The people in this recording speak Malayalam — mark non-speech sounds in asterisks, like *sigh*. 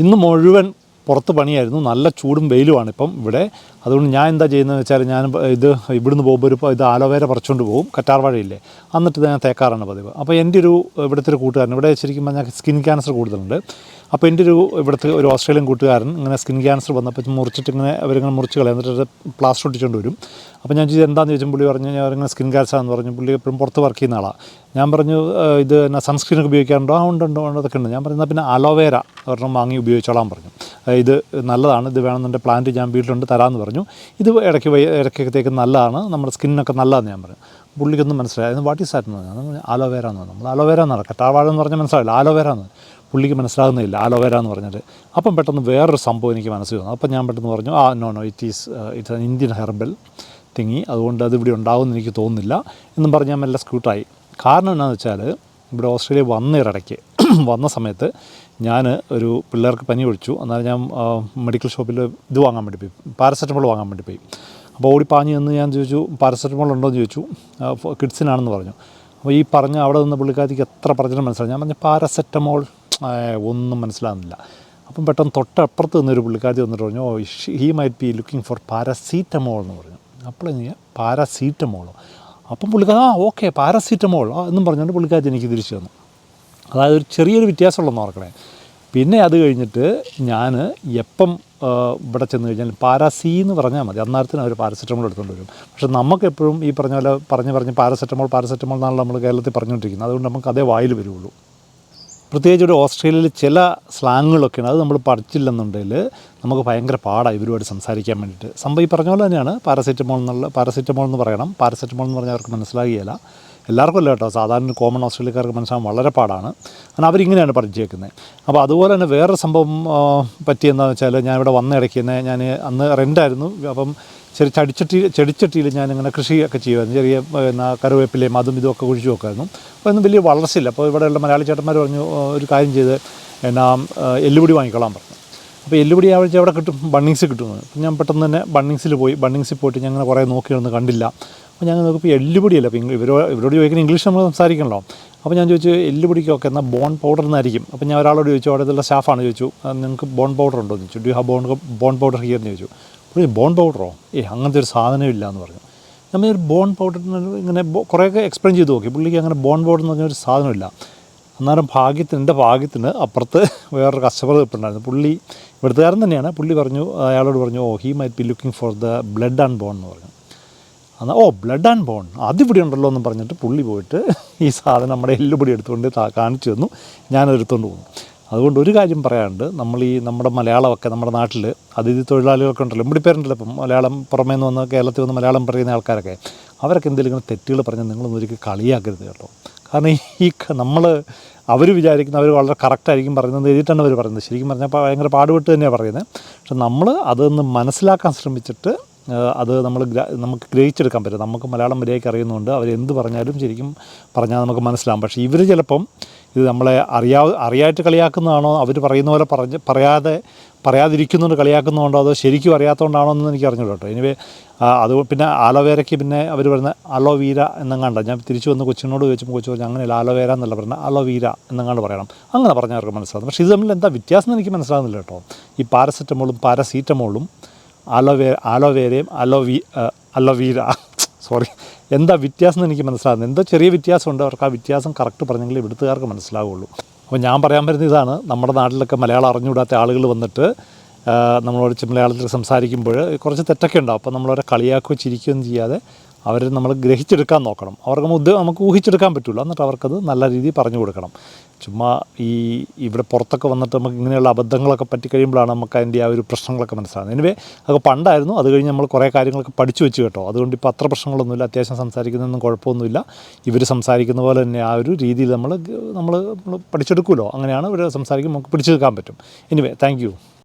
ഇന്ന് മുഴുവൻ പുറത്ത് പണിയായിരുന്നു. നല്ല ചൂടും വെയിലുമാണ് ഇപ്പം ഇവിടെ. അതുകൊണ്ട് ഞാൻ എന്താ ചെയ്യുന്നതെന്ന് വെച്ചാൽ ഞാൻ ഇത് ഇവിടുന്ന് പോകുമ്പോൾ ഒരു ഇത് ആലോവേര പറിച്ചുകൊണ്ട് പോകും. കറ്റാർവാഴയില്ലേ എന്നിട്ട് ഞാൻ തേക്കാറാണ് പതിവ്. അപ്പോൾ എന്റെ ഒരു ഇവിടുത്തെ ഒരു കൂട്ടുകാരൻ ഇവിടെ ശരിക്കും പറഞ്ഞാൽ സ്കിൻ ക്യാൻസർ കൂടുതലുണ്ട്. അപ്പോൾ എന്റെ ഒരു ഇവിടുത്തെ ഒരു ഓസ്ട്രേലിയൻ കൂട്ടുകാരൻ ഇങ്ങനെ സ്കിൻ ക്യാൻസർ വന്നപ്പോൾ മുറിച്ചിട്ട് ഇങ്ങനെ അവരിങ്ങനെ മുറിച്ച് കളയാം. എന്നിട്ട് പ്ലാസ്റ്റർ ഒട്ടിച്ചുകൊണ്ട് വരും. അപ്പോൾ ഞാൻ ചോദിച്ചത് എന്താണെന്ന് ചോദിച്ചാൽ പുള്ളി പറഞ്ഞു ഞാൻ ഇങ്ങനെ സ്കിൻ ക്യാൻസർ ആണെന്ന് പറഞ്ഞു. പുള്ളി എപ്പോഴും പുറത്ത് വർക്ക് ചെയ്യുന്ന ആളാണ് ഞാൻ പറഞ്ഞു ഇത് എന്നാ സൺസ്ക്രീനൊക്കെ ഉപയോഗിക്കാറുണ്ടോ? ആ ഉണ്ട് അതൊക്കെ ഉണ്ട്. ഞാൻ പറഞ്ഞു "എന്നാ പിന്നെ അലോവേര ഒരെണ്ണം വാങ്ങി ഉപയോഗിച്ചോളാൻ പറഞ്ഞു. "ആ, ഇത് നല്ലതാണ്. ഇത് വേണമെന്നുണ്ട് പ്ലാന്റ് ഞാൻ വീട്ടിലുണ്ട് തരാമെന്ന് പറഞ്ഞു. ഇത് ഇടയ്ക്ക് ഇടയ്ക്കത്തേക്ക് നല്ലതാണ്. നമ്മുടെ സ്കിന്നൊക്കെ നല്ലതാണെന്ന് ഞാൻ പറഞ്ഞു. പുള്ളിക്കൊന്നും മനസ്സിലായത് വാട്ട് ഈസ് പറഞ്ഞു. അലോവേര എന്ന് നമ്മൾ അലോവേര എന്നാണ് കറ്റാവാഴ എന്ന് പറഞ്ഞാൽ മനസ്സിലായില്ല ആലോവേര എന്ന് പുള്ളിക്ക് മനസ്സിലാകുന്നില്ല ആലോവേര എന്ന് പറഞ്ഞിട്ട്. അപ്പം പെട്ടെന്ന് വേറൊരു സംഭവം എനിക്ക് മനസ്സിൽ വന്നു. അപ്പം ഞാൻ പെട്ടെന്ന് പറഞ്ഞു ആ no no it is it's an Indian herbal thingy അതുകൊണ്ട് അത് ഇവിടെ ഉണ്ടാവുമെന്ന് എനിക്ക് തോന്നുന്നില്ല എന്നും പറഞ്ഞ് ഞാൻ മെല്ലെ സ്ക്യൂട്ടായി കാരണം എന്താണെന്ന് വെച്ചാൽ ഇവിടെ ഓസ്ട്രേലിയ വന്ന ഇടയ്ക്ക് *clears throat* വന്ന സമയത്ത് ഞാൻ ഒരു പിള്ളേർക്ക് പനി ഒഴിച്ചു എന്നാൽ ഞാൻ മെഡിക്കൽ ഷോപ്പിൽ ഇത് വാങ്ങാൻ വേണ്ടി പോയി. പാരസെറ്റമോൾ വാങ്ങാൻ വേണ്ടി പോയി. അപ്പോൾ ഓടി പാഞ്ഞു എന്ന് ഞാൻ ചോദിച്ചു പാരസെറ്റമോൾ ഉണ്ടോ? എന്ന് ചോദിച്ചു. കിഡ്സിനാണെന്ന് പറഞ്ഞു. അപ്പോൾ ഈ പറഞ്ഞ അവിടെ നിന്ന് പുള്ളിക്കാരിക്ക് എത്ര പറഞ്ഞാലും മനസ്സിലായി. ഞാൻ പറഞ്ഞു പാരസെറ്റമോൾ ഒന്നും മനസ്സിലാകുന്നില്ല അപ്പം പെട്ടെന്ന് തൊട്ടപ്പുറത്ത് നിന്നൊരു പുള്ളിക്കാരി വന്നിട്ട് പറഞ്ഞു ഓ he might be looking for paracetamol എന്ന് പറഞ്ഞു. അപ്പോൾ ഞാൻ പാരസീറ്റമോളോ അപ്പം പുള്ളിക്കാരി ആ ഓക്കെ പാരസീറ്റമോൾ എന്നും പറഞ്ഞുകൊണ്ട് പുള്ളിക്കാരി എനിക്ക് തിരിച്ചു തന്നു. അതായത് ഒരു ചെറിയൊരു വ്യത്യാസമുള്ളതെന്ന് ഓർക്കണേ. പിന്നെ അത് കഴിഞ്ഞിട്ട് ഞാൻ എപ്പം ഇവിടെ ചെന്ന് കഴിഞ്ഞാൽ പാരസി എന്ന് പറഞ്ഞാൽ മതി. അന്നേരത്തിന് അവർ പാരസെറ്റമോൾ എടുത്തുകൊണ്ട് വരും. പക്ഷെ നമുക്ക് എപ്പോഴും ഈ പറഞ്ഞ പോലെ പറഞ്ഞ് പറഞ്ഞ് പാരസെറ്റമോൾ പാരസെറ്റമോൾ എന്നാണല്ലോ നമ്മൾ കേരളത്തിൽ പറഞ്ഞുകൊണ്ടിരിക്കുന്നത്. അതുകൊണ്ട് നമുക്ക് അതേ വായിൽ വരുള്ളൂ. പ്രത്യേകിച്ച് ഒരു ഓസ്ട്രേലിയയിൽ ചില സ്ലാങ്ങുകളൊക്കെയാണ്. അത് നമ്മൾ പഠിച്ചില്ലെന്നുണ്ടെങ്കിൽ നമുക്ക് ഭയങ്കര പാടാണ് ഇവരുമായിട്ട് സംസാരിക്കാൻ വേണ്ടിയിട്ട്. സംഭവം ഈ പറഞ്ഞ പോലെ തന്നെയാണ്. പാരസെറ്റമോൾ എന്നുള്ള പാരസെറ്റമോൾ എന്ന് പറയണം. പാരസെറ്റമോൾ എന്ന് പറഞ്ഞാൽ അവർക്ക് മനസ്സിലാകുകയില്ല. എല്ലാവർക്കും അല്ല കേട്ടോ. സാധാരണ കോമൺ ഓസ്ട്രേലിയക്കാർക്ക് മനസ്സിലാകാൻ വളരെ പാടാണ്. കാരണം അവരിങ്ങനെയാണ് പഠിച്ചേക്കുന്നത് അപ്പോൾ അതുപോലെ തന്നെ വേറൊരു സംഭവം പറ്റിയെന്താണെന്ന് വെച്ചാൽ ഞാൻ ഇവിടെ വന്ന ഇടയ്ക്ക് തന്നെ ഞാൻ അന്ന് റെന്റായിരുന്നു അപ്പം ചെറിയ ചടിച്ചട്ടി ചെടിച്ചട്ടിയിൽ ഞാനിങ്ങനെ കൃഷിയൊക്കെ ചെയ്യുമായിരുന്നു. ചെറിയ പിന്നെ കറിവേപ്പിലയും അതും ഇതുമൊക്കെ കുഴിച്ചു വെക്കുമായിരുന്നു. അപ്പോൾ ഒന്നും വലിയ വളർച്ചയില്ല. അപ്പോൾ ഇവിടെയുള്ള മലയാളി ചേട്ടന്മാർ പറഞ്ഞു ഒരു കാര്യം ചെയ്ത് എന്നാ എല്ലുപൊടി വാങ്ങിക്കോളാൻ പറഞ്ഞു. അപ്പോൾ എല്ലുപൊടി ആവഴ്ച അവിടെ കിട്ടും ബണ്ണിങ്സ് കിട്ടുമെന്ന്. ഞാൻ പെട്ടെന്ന് തന്നെ ബണ്ണിങ്സിൽ പോയി. ബണ്ണിങ്സിൽ പോയിട്ട് ഞാൻ അങ്ങനെ കുറേ നോക്കിയൊന്നും കണ്ടില്ല. അപ്പോൾ ഞാൻ നോക്കിയപ്പോൾ എല്ലുപൊടിയല്ല? അപ്പോൾ ഇവരോ ഇവരോട് ചോദിക്കുന്ന ഇംഗ്ലീഷ് നമ്മൾ സംസാരിക്കണമല്ലോ. അപ്പോൾ ഞാൻ ചോദിച്ചു എല്ലുപൊടിക്കൊക്കെ എന്നാൽ ബോൺ പൗഡർ എന്നായിരിക്കും. അപ്പോൾ ഞാൻ ഒരാളോട് ചോദിച്ചു അവിടെ ഉള്ള സ്റ്റാഫാണ് ചോദിച്ചു. നിങ്ങൾക്ക് ബോൺ പൗഡർ ഉണ്ടോ? എന്ന് ചോദിച്ചു. Do you have bone bone powder here എന്ന് ചോദിച്ചു. പുള്ളി ബോൺ പൗഡറോ ഏ അങ്ങനത്തെ ഒരു സാധനം ഇല്ല എന്ന് പറഞ്ഞു. നമ്മൾ ഒരു ബോൺ പൗഡർ ഇങ്ങനെ കുറേയൊക്കെ എക്സ്പ്ലെയിൻ ചെയ്ത് നോക്കി. പുള്ളിക്ക് അങ്ങനെ ബോൺ പൗഡർ എന്ന് പറഞ്ഞൊരു സാധനമില്ല അന്നേരം ഭാഗ്യത്തിന് എന്റെ ഭാഗ്യത്തിന് അപ്പുറത്ത് *laughs* വേറൊരു കസ്റ്റമർ നിൽപ്പുണ്ടായിരുന്നു പുള്ളി ഇവിടുത്തുകാരൻ തന്നെയാണ്. പുള്ളി പറഞ്ഞു അയാളോട് പറഞ്ഞു ഓ he might be looking for the blood and bone എന്ന് പറഞ്ഞു. എന്നാൽ ഓ ബ്ലഡ് ആൻഡ് ബോൺ അതിവിടെ ഉണ്ടല്ലോ എന്ന് പറഞ്ഞിട്ട് പുള്ളി പോയിട്ട് ഈ സാധനം നമ്മുടെ എല്ലുപൊടി എടുത്തുകൊണ്ട് കാണിച്ചു തന്നു. ഞാനത് എടുത്തുകൊണ്ട് പോകുന്നു. അതുകൊണ്ട് ഒരു കാര്യം പറയാണ്ട് നമ്മൾ ഈ നമ്മുടെ മലയാളമൊക്കെ നമ്മുടെ നാട്ടിൽ അതിഥി തൊഴിലാളികളൊക്കെ ഉണ്ടല്ലോ. ഇവിടെ പേരുണ്ടല്ലോ ഇപ്പം മലയാളം പുറമേ നിന്ന് വന്ന് കേരളത്തിൽ വന്ന് മലയാളം പറയുന്ന ആൾക്കാരൊക്കെ. അവരൊക്കെ എന്തെങ്കിലും തെറ്റുകൾ പറഞ്ഞാൽ നിങ്ങളൊന്നും ഒരിക്കലും കളിയാക്കരുത് കേട്ടോ. കാരണം ഈ നമ്മൾ അവർ വിചാരിക്കുന്ന അവർ വളരെ കറക്റ്റായിരിക്കും പറയുന്നത് എഴുതിയിട്ടാണ് അവർ പറയുന്നത്. ശരിക്കും പറഞ്ഞാൽ ഭയങ്കര പാടുപെട്ട് തന്നെയാണ് പറയുന്നത്. പക്ഷെ നമ്മൾ അതൊന്ന് മനസ്സിലാക്കാൻ ശ്രമിച്ചിട്ട് അത് നമ്മൾ നമുക്ക് ഗ്രഹിച്ചെടുക്കാൻ പറ്റും. നമുക്ക് മലയാളം മര്യാദയ്ക്ക് അറിയുന്നതുകൊണ്ട് അവർ എന്ത് പറഞ്ഞാലും ശരിക്കും പറഞ്ഞാൽ നമുക്ക് മനസ്സിലാവും. പക്ഷേ ഇവർ ചിലപ്പം ഇത് നമ്മളെ അറിയാ അറിയായിട്ട് കളിയാക്കുന്നതാണോ? അവർ പറയുന്ന പോലെ പറഞ്ഞ് പറയാതെ പറയാതിരിക്കുന്നുണ്ട് കളിയാക്കുന്നതുകൊണ്ടോ അതോ ശരിക്കും അറിയാത്തതുകൊണ്ടാണോ എന്ന് എനിക്ക് അറിഞ്ഞൂടാ കേട്ടോ. എനിവേ അത് പിന്നെ ആലോവേരയ്ക്ക് പിന്നെ അവർ പറയുന്ന അലോവീര എന്നെങ്ങാണ്ട. ഞാൻ തിരിച്ചു വന്ന് കൊച്ചിനോട് ചോദിച്ചപ്പോൾ കൊച്ചു പറഞ്ഞു അങ്ങനെയല്ല ആലോവേര എന്നല്ല പറയുന്നത് അലോവീര എന്നെങ്ങാണ്ട് പറയണം. അങ്ങനെ പറഞ്ഞാൽ അവർക്ക് മനസ്സിലാകും പക്ഷേ ഇത് തമ്മിൽ എന്താ വ്യത്യാസം എന്ന് എനിക്ക് മനസ്സിലാകുന്നില്ല കേട്ടോ. ഈ പാരസെറ്റമോളും പാരസീറ്റമോളും അലോവേ അലോവേരയും അലോവി അലോവീര സോറി എന്താ വ്യത്യാസം എന്ന് എനിക്ക് മനസ്സിലാകുന്നത്? എന്തോ ചെറിയ വ്യത്യാസമുണ്ട്. അവർക്ക് ആ വ്യത്യാസം കറക്റ്റ് പറഞ്ഞെങ്കിൽ ഇവിടുത്തുകാർക്ക് മനസ്സിലാവുള്ളൂ. അപ്പോൾ ഞാൻ പറയാൻ പറ്റുന്ന ഇതാണ്. നമ്മുടെ നാട്ടിലൊക്കെ മലയാളം അറിഞ്ഞുകൂടാത്ത ആളുകൾ വന്നിട്ട് നമ്മളോട് മലയാളത്തിൽ സംസാരിക്കുമ്പോൾ കുറച്ച് തെറ്റൊക്കെ ഉണ്ടാവും. അപ്പോൾ നമ്മളവരെ കളിയാക്കുകയോ ചിരിക്കുകയും ചെയ്യാതെ അവർ നമ്മൾ ഗ്രഹിച്ചെടുക്കാൻ നോക്കണം. അവർക്ക് ഉദ്യ- നമുക്ക് ഊഹിച്ചെടുക്കാൻ പറ്റുള്ളൂ എന്നിട്ട് അവർക്കത് നല്ല രീതിയിൽ പറഞ്ഞു കൊടുക്കണം. ചുമ്മാ ഈ ഇവിടെ പുറത്തൊക്കെ വന്നിട്ട് നമുക്ക് ഇങ്ങനെയുള്ള അബദ്ധങ്ങളൊക്കെ പറ്റി കഴിയുമ്പോഴാണ് നമുക്ക് അതിന്റെ ആ ഒരു പ്രശ്നങ്ങളൊക്കെ മനസ്സിലാകുന്നത്. എനിവേ അതൊക്കെ പണ്ടായിരുന്നു. അത് കഴിഞ്ഞ് നമ്മൾ കുറേ കാര്യങ്ങളൊക്കെ പഠിച്ചു വെച്ച് കേട്ടോ. അതുകൊണ്ട് ഇപ്പോൾ അത്ര പ്രശ്നങ്ങളൊന്നുമില്ല. അത്യാവശ്യം സംസാരിക്കുന്നതൊന്നും കുഴപ്പമൊന്നുമില്ല. ഇവർ സംസാരിക്കുന്ന പോലെ തന്നെ ആ ഒരു രീതിയിൽ നമ്മൾ നമ്മൾ പഠിച്ചെടുക്കുമല്ലോ. അങ്ങനെയാണ് ഇവർ സംസാരിക്കുമ്പോൾ നമുക്ക് പിടിച്ചെടുക്കാൻ പറ്റും. Anyway thank